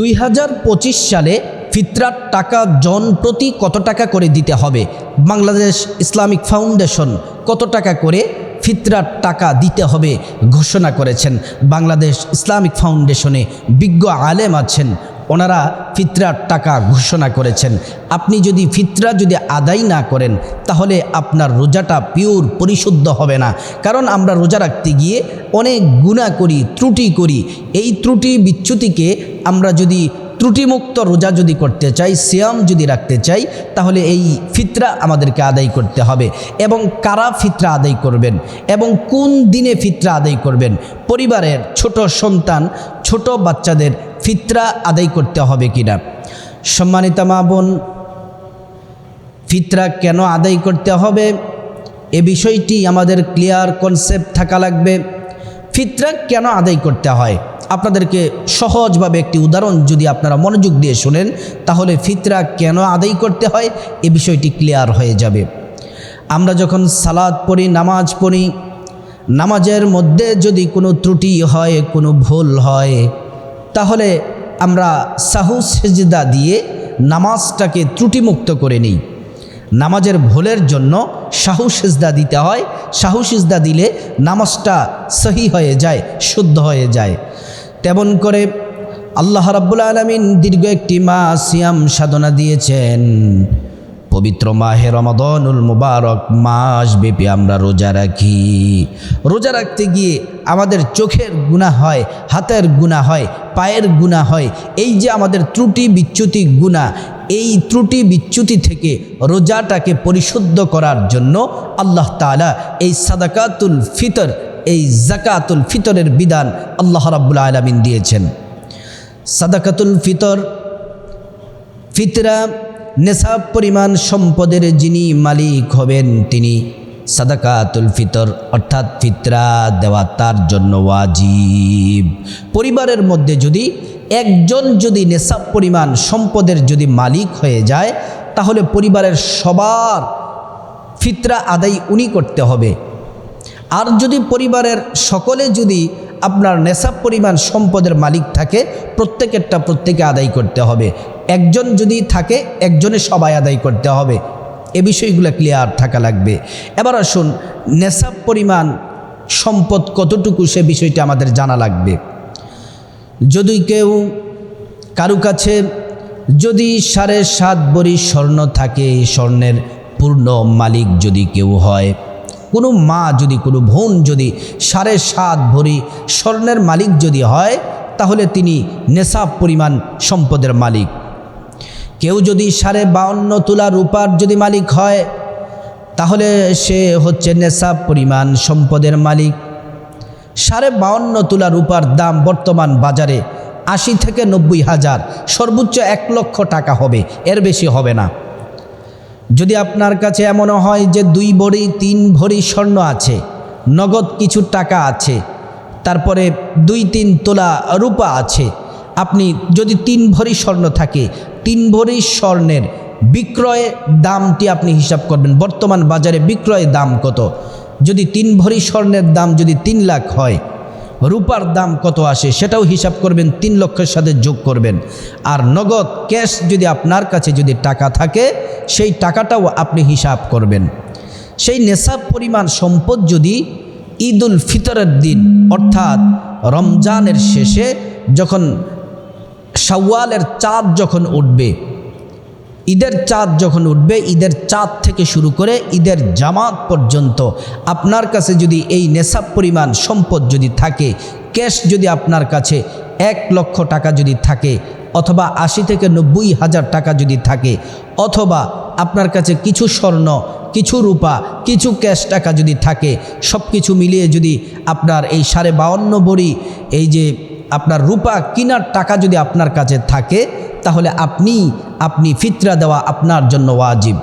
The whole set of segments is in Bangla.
দুই হাজার পঁচিশ সালে ফিতরার টাকা জন প্রতি কত টাকা করে দিতে হবে? বাংলাদেশ ইসলামিক ফাউন্ডেশন কত টাকা করে ফিতরার টাকা দিতে হবে ঘোষণা করেছেন। বাংলাদেশ ইসলামিক ফাউন্ডেশনে বিজ্ঞ আলেম আছেন। ওনারা ফিতরার টাকা ঘোষণা করেছেন। আপনি যদি ফিতরা যদি আদায় না করেন, তাহলে আপনার রোজাটা পিওর পরিশুদ্ধ হবে না। কারণ আমরা রোজা রাখতে গিয়ে অনেক গুণা করি, ত্রুটি করি। এই ত্রুটি বিচ্যুতিকে আমরা যদি ত্রুটিমুক্ত রোজা যদি করতে চাই, সিয়াম যদি রাখতে চাই, তাহলে এই ফিতরা আমাদেরকে আদায় করতে হবে। এবং কারা ফিতরা আদায় করবেন? এবং কোন দিনে ফিতরা আদায় করবেন? পরিবারের ছোট সন্তান ছোট বাচ্চাদের ফিতরা আদায় করতে হবে কিনা? সম্মানিতা মা বোন, ফিতরা কেন আদায় করতে হবে? এ বিষয়টি আমাদের ক্লিয়ার কনসেপ্ট থাকা লাগবে। ফিতরা কেন আদায় করতে হয়? আপনাদেরকে সহজভাবে একটি উদাহরণ যদি আপনারা মনোযোগ দিয়ে শোনেন, তাহলে ফিতরা কেন আদায় করতে হয়? এ বিষয়টি ক্লিয়ার হয়ে যাবে। আমরা যখন সালাদ পড়ি, নামাজ পড়ি নামাজের মধ্যে যদি কোনো ত্রুটি হয়, কোনো ভুল হয়, তাহলে আমরা সাহু সেজদা দিয়ে নামাজটাকে ত্রুটিমুক্ত করে নিই। নামাজের ভুলের জন্য শাহু সেজদা দিতে হয়। শাহু সেজদা দিলে নামাজটা সহি হয়ে যায়, শুদ্ধ হয়ে যায়। তেমন করে আল্লাহ রাব্বুল আলমিন দীর্ঘ একটি মাস সিয়াম সাধনা দিয়েছেন। পবিত্র মাহে রমাদনুল মুবারক মাস ব্যাপী আমরা রোজা রাখি। রোজা রাখতে গিয়ে আমাদের চোখের গুণা হয়, হাতের গুণা হয়, পায়ের গুণা হয়, এই যে আমাদের ত্রুটি বিচ্যুতি গুণা, এই ত্রুটি বিচ্যুতি থেকে রোজাটাকে পরিশুদ্ধ করার জন্য আল্লাহ তালা এই সাদাকাতুল ফিতর, এই জাকাতুল ফিতরের বিধান আল্লাহ রাব্বুল আলমিন দিয়েছেন। সাদাকাতুল ফিতর, ফিতরা নেশাব পরিমাণ সম্পদের যিনি মালিক হবেন তিনি সাদাকাতুল ফিতর, অর্থাৎ ফিতরা দেওয়া তার জন্য ওয়াজিব। পরিবারের মধ্যে যদি একজন যদি নেশাব পরিমাণ সম্পদের যদি মালিক হয়ে যায়, তাহলে পরিবারের সবার ফিতরা আদায় উনি করতে হবে। আর যদি পরিবারের সকলে যদি আপনার নেশাব পরিমাণ সম্পদের মালিক থাকে, প্রত্যেকেরটা প্রত্যেকে আদায় করতে হবে। একজন যদি থাকে, একজনে সবাই আদায় করতে হবে। এ বিষয়গুলো ক্লিয়ার থাকা লাগবে। এবার আসুন, নেশাব পরিমাণ সম্পদ কতটুকু সে বিষয়টা আমাদের জানা লাগবে। যদি কেউ কারু কাছে যদি সাড়ে সাত বড়ি স্বর্ণ থাকে, স্বর্ণের পূর্ণ মালিক যদি কেউ হয় কোনো মা যদি, কোনো বোন যদি সাড়ে সাত ভরি স্বর্ণের মালিক যদি হয়, তাহলে তিনি নেশাব পরিমাণ সম্পদের মালিক। কেউ যদি সাড়ে বাউন্ন তোলা রূপার যদি মালিক হয়, তাহলে সে হচ্ছে নেশাব পরিমাণ সম্পদের মালিক। সাড়ে বাউন্ন তোলা রূপার দাম বর্তমান বাজারে আশি থেকে নব্বই হাজার, সর্বোচ্চ এক লক্ষ টাকা হবে, এর বেশি হবে না। যদি আপনার কাছে এমনও হয় যে দুই ভরি, তিন ভরি স্বর্ণ আছে, নগদ কিছু টাকা আছে, তারপরে দুই, তিন তোলা রূপা আছে, আপনি যদি তিন ভরি স্বর্ণ থাকে, তিন ভরি স্বর্ণের বিক্রয় দামটি আপনি হিসাব করবেন। বর্তমান বাজারে বিক্রয় দাম কত? যদি তিন ভরি স্বর্ণের দাম যদি তিন লাখ হয় রূপার দাম কত আসে সেটাও হিসাব করবেন, তিন লক্ষের সাথে যোগ করবেন। আর নগদ ক্যাশ যদি আপনার কাছে যদি টাকা থাকে, সেই টাকাটাও আপনি হিসাব করবেন। সেই নেশাব পরিমাণ সম্পদ যদি ঈদ উল ফিতরের দিন, অর্থাৎ রমজানের শেষে যখন সাওয়ালের চাঁদ যখন উঠবে ঈদের চাঁদ যখন উঠবে, ঈদের চাঁদ থেকে শুরু করে ঈদের জামাত পর্যন্ত আপনার কাছে যদি এই নেশাব পরিমাণ সম্পদ যদি থাকে, ক্যাশ যদি আপনার কাছে, এক লক্ষ টাকা যদি থাকে, অথবা আশি থেকে নব্বই হাজার টাকা যদি থাকে, অথবা আপনার কাছে কিছু স্বর্ণ, কিছু রূপা, কিছু ক্যাশ টাকা যদি থাকে সব কিছু মিলিয়ে যদি আপনার এই সাড়ে বাউন্ন বড়ি, এই যে আপনার রূপা কিনার টাকা যদি আপনার কাছে থাকে তাহলে আপনি আপনি ফিতরা দেওয়া আপনার জন্য ওয়াজিব।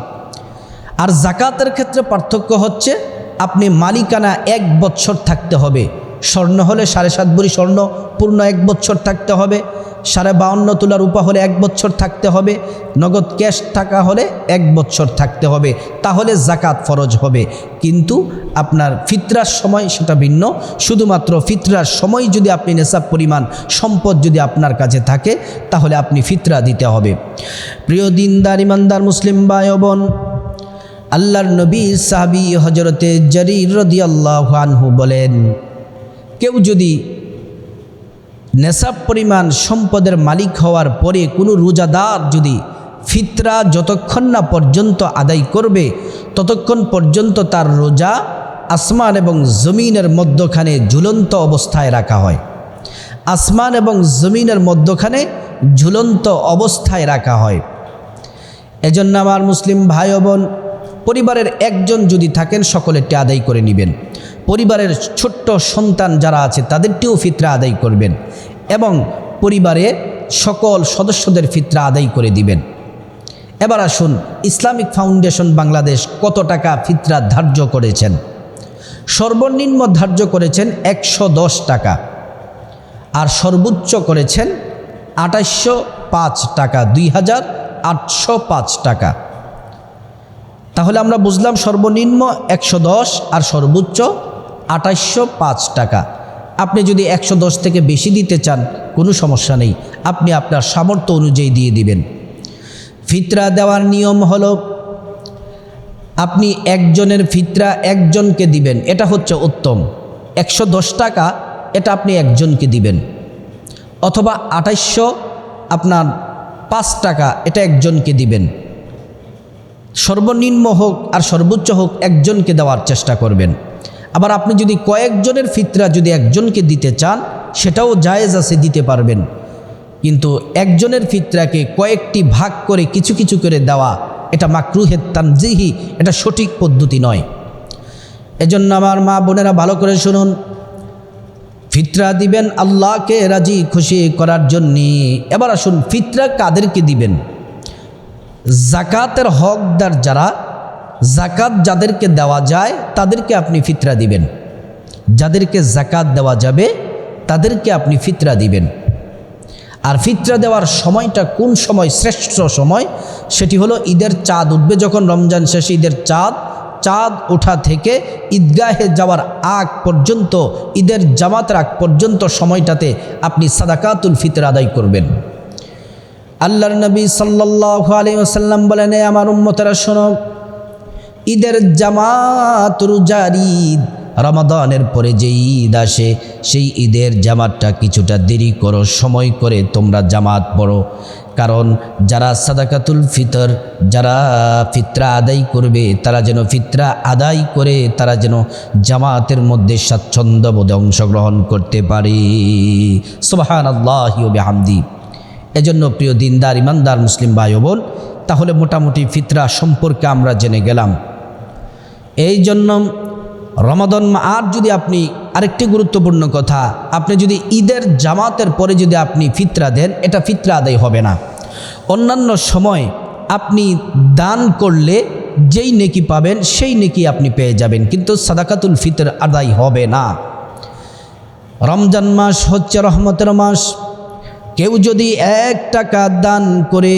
আর জাকাতের ক্ষেত্রে পার্থক্য হচ্ছে, আপনি মালিকানা এক বছর থাকতে হবে। স্বর্ণ হলে সাড়ে সাত ভরি স্বর্ণ, পূর্ণ এক বছর থাকতে হবে। সাড়ে বাউন্ন তোলার উপা হলে এক বছর থাকতে হবে। নগদ ক্যাশ টাকা হলে এক বছর থাকতে হবে। তাহলে জাকাত ফরজ হবে। কিন্তু আপনার ফিতরার সময় সেটা ভিন্ন। শুধুমাত্র ফিতরার সময় যদি আপনি নেশাব পরিমাণ, সম্পদ যদি আপনার কাছে থাকে, তাহলে আপনি ফিতরা দিতে হবে। প্রিয় দিনদার, ইমানদার মুসলিম ভাই ও বোন আল্লাহর নবী সাহাবি হজরতে জরির রদিয়াল্লাহ আনহু বলেন কেউ যদি নেশাব পরিমাণ সম্পদের মালিক হওয়ার পরে কোনো রোজাদার যদি ফিতরা যতক্ষণ না পর্যন্ত আদায় করবে, ততক্ষণ পর্যন্ত তার রোজা আসমান এবং জমিনের মধ্যখানে ঝুলন্ত অবস্থায় রাখা হয়। আসমান এবং জমিনের মধ্যখানে ঝুলন্ত অবস্থায় রাখা হয়। এজন্য আমার মুসলিম ভাই বোন, পরিবারের একজন যদি থাকেন, সকলেরটি আদায় করে নেবেন। পরিবারের ছোট্ট সন্তান যারা আছে তাদেরটিও ফিতরা আদায় করবেন এবং পরিবারের সকল সদস্যদের ফিতরা আদায় করে দিবেন। এবার আসুন, ইসলামিক ফাউন্ডেশন বাংলাদেশ কত টাকা ফিতরা ধার্য করেছেন? সর্বনিম্ন ধার্য করেছেন একশো দশ টাকা আর সর্বোচ্চ করেছেন আঠাশশো পাঁচ টাকা, দুই হাজার আটশো পাঁচ টাকা। তাহলে আমরা বুঝলাম সর্বনিম্ন একশো দশ আর সর্বোচ্চ আঠাশশো পাঁচ টাকা। আপনি যদি একশো দশ থেকে বেশি দিতে চান, কোনো সমস্যা নেই। আপনি আপনার সামর্থ্য অনুযায়ী দিয়ে দিবেন। ফিতরা দেওয়ার নিয়ম হলো, আপনি একজনের ফিতরা একজনকে দিবেন। এটা হচ্ছে উত্তম। একশো দশ টাকা, এটা আপনি একজনকে দিবেন। অথবা আঠাইশশো আপনার পাঁচ টাকা, এটা একজনকে দিবেন। সর্বনিম্ন হোক আর সর্বোচ্চ হোক একজনকে দেওয়ার চেষ্টা করবেন। আবার আপনি যদি কয়েকজনের ফিতরা যদি একজনকে দিতে চান, সেটাও জায়েজ আছে, দিতে পারবেন। কিন্তু একজনের ফিতরাকে কয়েকটি ভাগ করে কিছু কিছু করে দেওয়া, এটা মাকরুহের তানজিহি, এটা সঠিক পদ্ধতি নয়। এজন্য আমার মা বোনেরা ভালো করে শুনুন। ফিতরা দিবেন আল্লাহকে রাজি, খুশি করার জন্যে। এবার আসুন, ফিতরা কাদেরকে দিবেন? জাকাতের হকদার যারা জাকাত যাদেরকে দেওয়া যায়, তাদেরকে আপনি ফিতরা দিবেন। যাদেরকে জাকাত দেওয়া যাবে, তাদেরকে আপনি ফিতরা দিবেন। আর ফিতরা দেওয়ার সময়টা কোন সময় শ্রেষ্ঠ সময়? সেটি হলো ঈদের চাঁদ উঠবে, যখন রমজান শেষে ঈদের চাঁদ চাঁদ ওঠা থেকে ঈদগাহে যাওয়ার আগ পর্যন্ত, ঈদের জামাতের আগ পর্যন্ত সময়টাতে আপনি সাদাকাতুল ফিতর আদায় করবেন। আল্লাহর নবী সাল্লাহ আলী ওসাল্লাম বলেন, "এ আমার উম্মতেরা শোনো ঈদের জামাত রোজার ঈদ রমাদানের পরে যে ঈদ আসে, সেই ঈদের জামাতটা কিছুটা দেরি করো, সময় করে তোমরা জামাত পড়ো। কারণ যারা সাদাকাতুল ফিতর, যারা ফিতরা আদায় করবে, তারা যেন ফিতরা আদায় করে, তারা যেন জামাতের মধ্যে স্বাচ্ছন্দ্য বোধে অংশগ্রহণ করতে পারে। সোবাহান আল্লাহ হামদি এজন্য প্রিয় দিনদার, ইমানদার মুসলিম ভাই বোন, তাহলে মোটামুটি ফিতরা সম্পর্কে আমরা জেনে গেলাম। এই জন্য রমাদন আর যদি আপনি আরেকটি গুরুত্বপূর্ণ কথা, আপনি যদি ঈদের জামাতের পরে যদি আপনি ফিতরা দেন, এটা ফিতরা আদায় হবে না। অন্যান্য সময় আপনি দান করলে যেই নেকি পাবেন, সেই নেকি আপনি পেয়ে যাবেন, কিন্তু সাদাকাতুল ফিতর আদায় হবে না। রমজান মাস হচ্ছে রহমতের মাস। কেউ যদি এক টাকা দান করে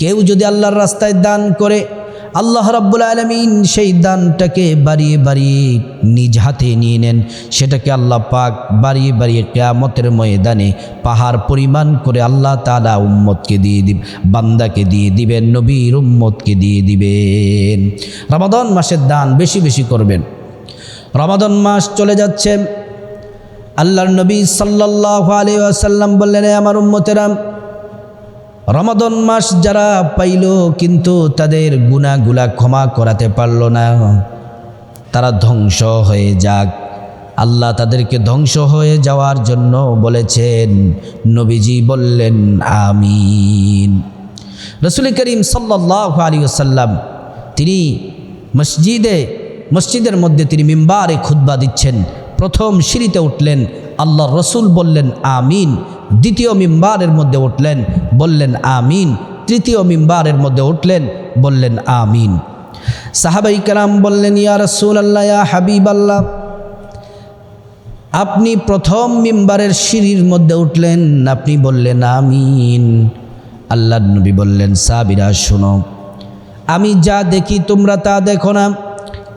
কেউ যদি আল্লাহর রাস্তায় দান করে, আল্লাহ রাব্বুল আলমিন সেই দানটাকে বাড়িয়ে বাড়িয়ে নিজ হাতে নিয়ে নেন। সেটাকে আল্লাহ পাক বাড়িয়ে বাড়িয়ে কেয়ামতের ময়দানে পাহাড় পরিমাণ করে আল্লাহ তালা উম্মতকে দিয়ে দিব, বান্দাকে দিয়ে দিবেন, নবীর উম্মতকে দিয়ে দিবেন। রমাদন মাসের দান বেশি বেশি করবেন। রমাদন মাস চলে যাচ্ছে। আল্লাহর নবী সাল্লাহ আলী আসাল্লাম বললেন আমার উম্মতেরা, রমাদন মাস যারা পাইল কিন্তু তাদের গুণাগুলা ক্ষমা করাতে পারল না। তারা ধ্বংস হয়ে যাক। আল্লাহ তাদেরকে ধ্বংস হয়ে যাওয়ার জন্য বলেছেন, নবীজি বললেন, আমিন। রসুল করিম সাল্লাহ আলী আসাল্লাম তিনি মসজিদে, মসজিদের মধ্যে তিনি মিম্বারে খুদ্া দিচ্ছেন। প্রথম সিঁড়িতে উঠলেন। আল্লাহ রসুল বললেন, আমিন। দ্বিতীয় মিম্বারের মধ্যে উঠলেন, বললেন, আমিন। তৃতীয় মিম্বারের মধ্যে উঠলেন, বললেন, আমিন। সাহাবাই কালাম বললেন, ইয়া রসুল আল্লাহ ইয়া হাবিব আল্লাহ আপনি প্রথম মিম্বারের সিঁড়ির মধ্যে উঠলেন, আপনি বললেন, আমিন। আল্লাহ নবী বললেন সাবিরা শোনো। আমি যা দেখি তোমরা তা দেখো না।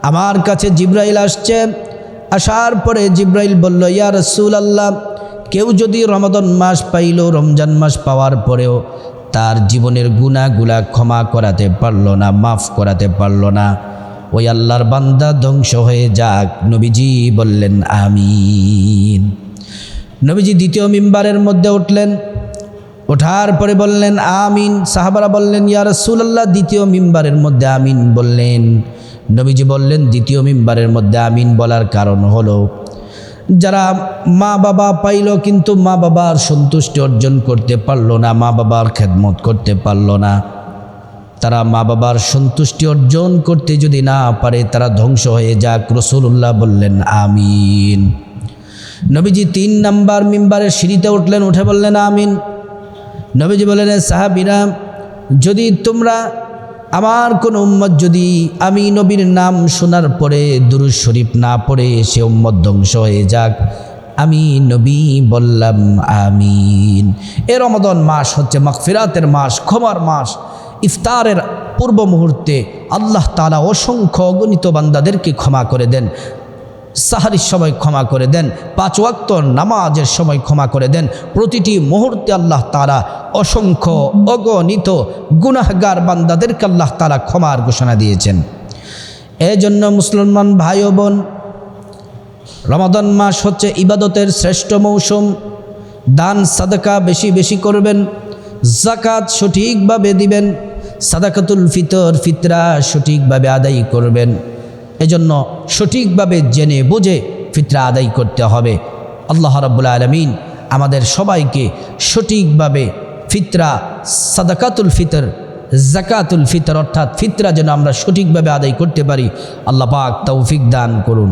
আমার কাছে জিব্রাইল আসছে। আসার পরে জিব্রাইল বলল, ইয়া রসুল আল্লাহ কেউ যদি রমাদন মাস পাইল, রমজান মাস পাওয়ার পরেও তার জীবনের গুণাগুলা ক্ষমা করাতে পারল না, মাফ করাতে পারল না। ওই আল্লাহর বান্দা ধ্বংস হয়ে যাক, নবীজি বললেন, আমিন। নবীজি দ্বিতীয় মিম্বারের মধ্যে উঠলেন। ওঠার পরে বললেন, আমিন। সাহাবারা বললেন, ইয়া রাসূলুল্লাহ, দ্বিতীয় মিম্বারের মধ্যে আমিন বললেন। নবীজি বললেন, দ্বিতীয় মিম্বারের মধ্যে আমিন বলার কারণ হলো, যারা মা বাবা পাইল কিন্তু মা বাবার সন্তুষ্টি অর্জন করতে পারল না মা বাবার খেদমত করতে পারল না। তারা মা বাবার সন্তুষ্টি অর্জন করতে যদি না পারে, তারা ধ্বংস হয়ে যাক। রসুল্লাহ বললেন, আমিন। নবীজি তিন নাম্বার মিম্বারের সিঁড়িতে উঠলেন, উঠে বললেন, আমিন। নবীজি বললেন সাহাবিরা, যদি তোমরা আমার কোন উম্মত যদি আমি নবীর নাম শোনার পরে দুরুজ শরীফ না পড়ে সে উম্মত ধ্বংস হয়ে যাক। আমি নবী বললাম, আমিন। এ রমদন মাস হচ্ছে মাগফিরাতের মাস, ক্ষমার মাস। ইফতারের পূর্ব মুহূর্তে আল্লাহ তালা অসংখ্য অগণিত বান্দাদেরকে ক্ষমা করে দেন। সাহারির সময় ক্ষমা করে দেন, পাঁচ ওয়াক্ত নামাজের সময় ক্ষমা করে দেন। প্রতিটি মুহূর্তে আল্লাহ তারা অসংখ্য অগণিত গুনাহগার বান্দাদেরকে আল্লাহ তারা ক্ষমার ঘোষণা দিয়েছেন। এজন্য মুসলমান ভাই বোন, রমাদান মাস হচ্ছে ইবাদতের শ্রেষ্ঠ মৌসুম। দান, সাদাকা বেশি বেশি করবেন জাকাত সঠিকভাবে দিবেন, সাদাকাতুল ফিতর, ফিতরা সঠিকভাবে আদায় করবেন। এজন্য সঠিকভাবে জেনে বুঝে ফিতরা আদায় করতে হবে। আল্লাহ রব্বুল আলমিন আমাদের সবাইকে সঠিকভাবে ফিতরা, সাদাকাতুল ফিতর জাকাতুল ফিতর অর্থাৎ ফিতরা যেন আমরা সঠিকভাবে আদায় করতে পারি। আল্লাহ পাক তৌফিক দান করুন।